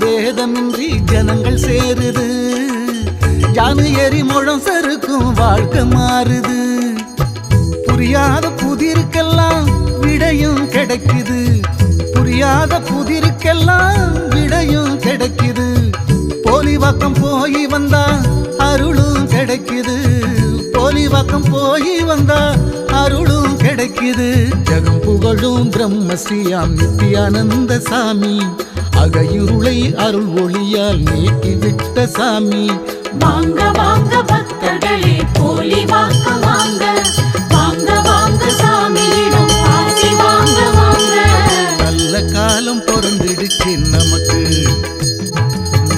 பேதமின்றி ஜனங்கள் சேருது. ஜானு எரி முழம் சறுக்கும் வாழ்க்கை மாறுது. புரியாத புதிருக்கெல்லாம் விடையும் கிடைக்குது. புரியாத புதிருக்கெல்லாம் விடையும் கிடைக்குது. போலி பக்கம் போய் வந்தா அருளும் கிடைக்குது. போலி வாக்கம் போய் வந்தா அருளும் கிடைக்குது. ஜகம் புகழும் பிரம்மஸ்ரீயாம் நித்யானந்த சாமி. அகையுருளை அருள் ஒளியால் நீக்கி விட்ட சாமி. வாங்க வாங்க பக்தர்களே போலி வாக்க வாங்க. வாங்க வாங்க சாமியிடம் ஆசி வாங்க வாங்க. நல்ல காலம் பிறந்துடுச்சு நமக்கு.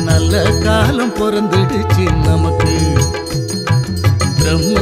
நல்ல காலம் பிறந்துடுச்சு நமக்கு. பிரம்மஸ்ரீயாம்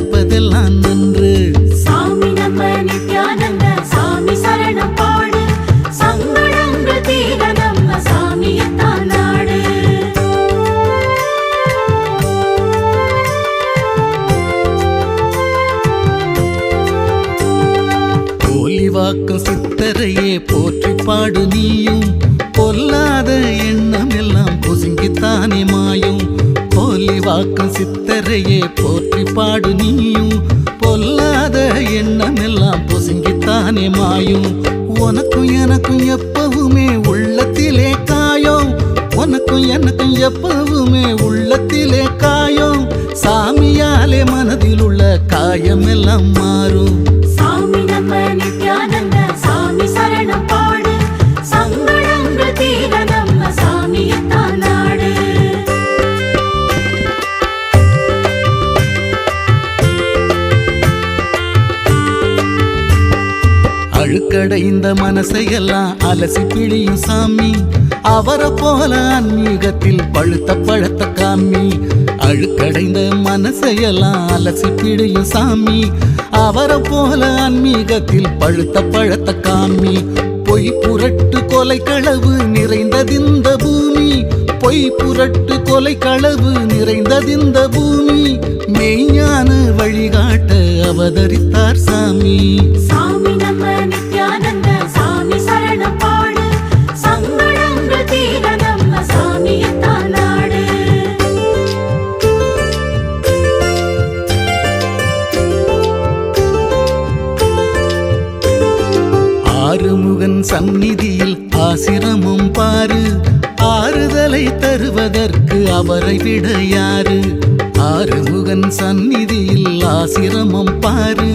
நடப்பதெல்லாம் நன்மை பொசுங்கித்தானே மாயும். உனக்கும் எனக்கும் எப்பவுமே உள்ளத்திலே காயம். உனக்கும் எனக்கும் எப்பவுமே உள்ளத்திலே காயம். சாமியாலே மனதில் உள்ள காயமெல்லாம் மாறும். இந்த மனசையெல்லாம் அலசி பிழியும் சாமி. அவரை போல அந்நீகத்தில் பழுத்த பழத்த காமி. அழுக்கடைந்த மனசையெல்லாம் அலசி பிழியும் சாமி. அவரை போல ஆன்மீகத்தில் பழுத்த பழத்த காமி. பொய் புரட்டு கொலை களவு நிறைந்ததிந்த பூமி. பொய் புரட்டு கொலை களவு நிறைந்ததிந்த பூமி. மெய்ஞான வழிகாட்ட அவதரித்தார் சாமி. சாமி முருகன் சந்நிதியில் ஆசிரமும் பாரு. ஆறுதலை தருவதற்கு அவரை விட யாரு? ஆறுமுகன் சந்நிதியில் ஆசிரமம் பாரு.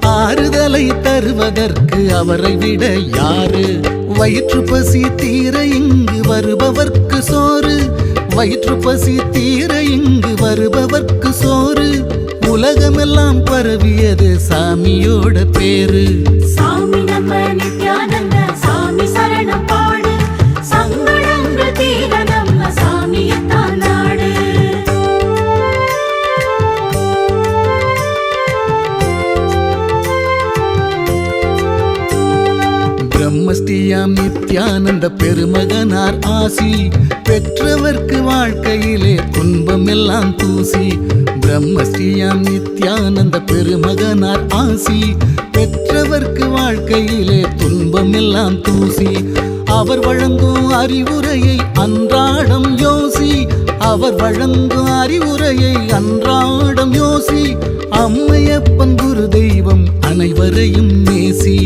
ஆறுதலை தருவதற்கு அவரை விட யாரு? வயிற்று பசி தீர இங்கு வருபவர்க்கு சோறு. வயிற்று பசி தீர இங்கு வருபவர்க்கு சோறு. உலகமெல்லாம் பரவியது சாமியோட பேரு. சாமி நம்ம ஆனந்த பெருமகனார் ஆசி. பெற்றவர்க்கு வாழ்க்கையிலே துன்பம் எல்லாம் தூசி பிரம்மஸ்ரீயாம் நித்யானந்த பெருமகனார் ஆசி. பெற்றவர்க்கு வாழ்க்கையிலே துன்பம் எல்லாம் தூசி அவர் வழங்கும் அறிவுரையை அன்றாடம் யோசி. அவர் வழங்கும் அறிவுரையை அன்றாடம் யோசி. அம்மையப்பன் குரு தெய்வம் அனைவரையும் நேசி.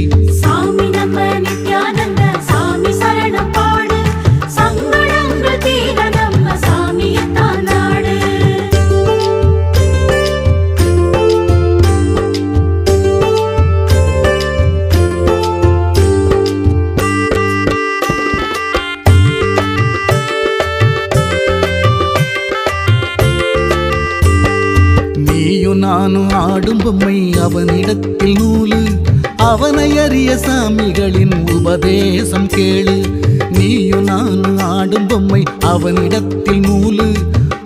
ஆடும் பொம்மை அவனிடத்தில் நூலு. அவனை அறிய சாமிகளின் உபதேசம் கேளு. நீயும் நானும் ஆடும் பொம்மை அவனிடத்தில் நூலு.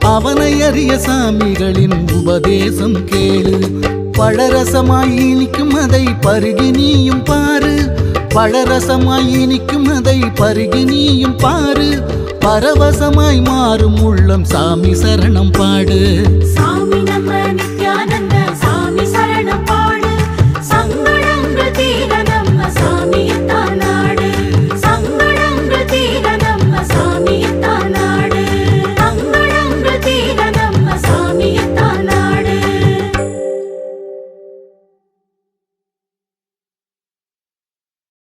அவனை அறிய சாமிகளின் உபதேசம் கேளு. பழரசமாய் இனிக்கும் அதை பருகி நீயும் பாரு. பழரசமாய் இனிக்கும் அதை பருகி நீயும் பாரு. பரவசமாய் மாறும் உள்ளம் சாமி சரணம் பாடு. சாமி